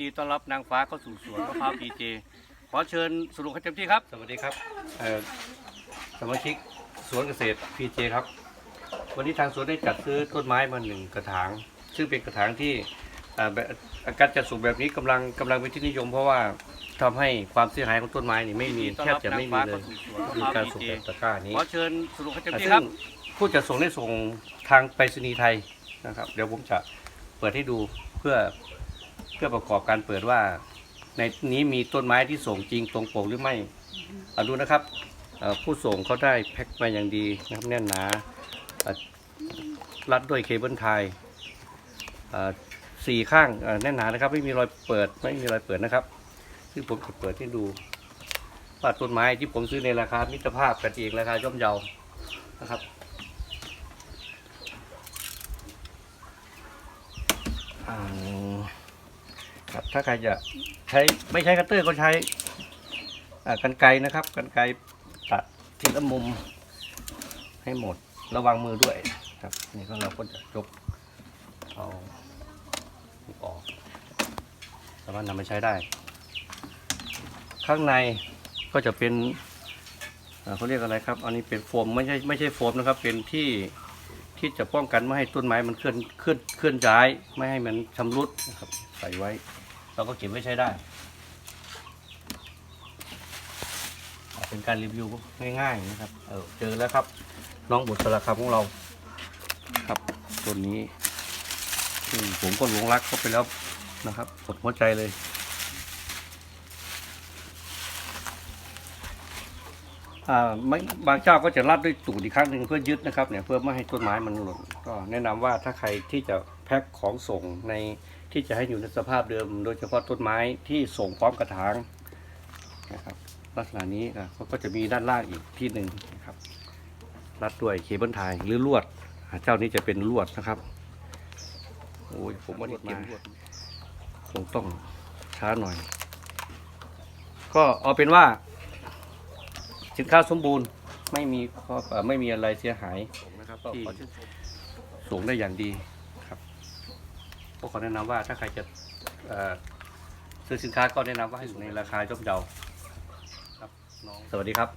ดีต้อนรับนางฟ้าเข้าสู่สวนมะพร้าวพีเจขอเชิญสรุปให้เต็มที่ครับ สวัสดีครับเอ่อสมาชิกสวนเกษตรพีเจครับ วันนี้ทางสวนได้จัดซื้อต้นไม้มาหนึ่งกระถาง ซึ่งเป็นกระถางที่อ่าแบบการจัดสูงแบบนี้กำลังกำลังเป็นที่นิยม เพราะว่าทำให้ความเสียหายของต้นไม้นี่ไม่มีแทบจะไม่มีเลยคือการส่งแบบตะกร้านี้ ขอเชิญสรุปให้เต็มที่ซึ่ครับ งผู้จัดส่งได้ส่งทางไปรษณีย์ไทยนะครับ เดี๋ยวผมจะเปิดให้ดูเพื่อเพื่อประกอบการเปิดว่า ในนี้มีต้นไม้ที่ส่งจริงตรงปกหรือไม่เอาดูนะครับผู้ส่งเขาได้แพ็คมาอย่างดีนะครับแน่นหนารัดด้วยเคเบิลไทยสี่ข้างแน่นหนานะครับ ไม่มีรอยเปิดไม่มีรอยเปิดนะครับ ซึ่งผมจะเปิดให้ดูว่าต้นไม้ที่ผมซื้อในราคามิตรภาพกันเองราคาย่อมเยานะครับอ่า ครับถ้าใครจะใช้ไม่ใช้คัตเตอร์ก็ใช้กันไกนะครับกันไกตัดทีละมุมให้หมดระวังมือด้วยครับนี่ก็เราก็จะยกเอาออกสามารถนำมาใช้ได้ ข้างในก็จะเป็นเขาเรียกอะไรครับ อันนี้เป็นโฟมไม่ใช่ไม่ใช่โฟมนะครับ เป็นที่ ที่จะป้องกันไม่ให้ต้นไม้มันเคลื่อนเคลื่อนเคลื่อนย้าย ไม่ให้มันชำรุดนะครับ ใส่ไว้ เราก็เก็บไว้ใช้ได้ เป็นการรีวิวง่ายๆนะครับเออเจอแล้วครับ น้องบุตรสลักคำของเรา ครับต้นนี้ผมก็หลงรักเขาไปแล้วนะครับหมดหัวใจเลย อ่าไม่ บางเจ้าก็จะรัดด้วยตูดอีกครั้งหนึ่งเพื่อยึดนะครับเนี่ยเพื่อไม่ให้ต้นไม้มันหล่นก็แนะนำว่าถ้าใครที่จะแพ็คของส่งในที่จะให้อยู่ในสภาพเดิม โดยเฉพาะต้นไม้ที่ส่งพร้อมกระถางนะครับลักษณะนี้อะเขาก็จะมีด้านล่างอีกที่หนึ่งนะครับ รัดด้วยเคเบิลไทยหรือลวด เจ้านี้จะเป็นลวดนะครับโอ้ยผมว่ามาคงต้องช้าหน่อย ก็เอาเป็นว่า สินค้าสมบูรณ์ไม่มีข้อเอ่อไม่มีอะไรเสียหายที่ส่งได้อย่างดีครับก็ขอแนะนำว่าถ้าใครจะเอ่อซื้อสินค้าก็แนะนำว่าให้อยู่ในราคาย่อมเยาครับน้องสวัสดีครับ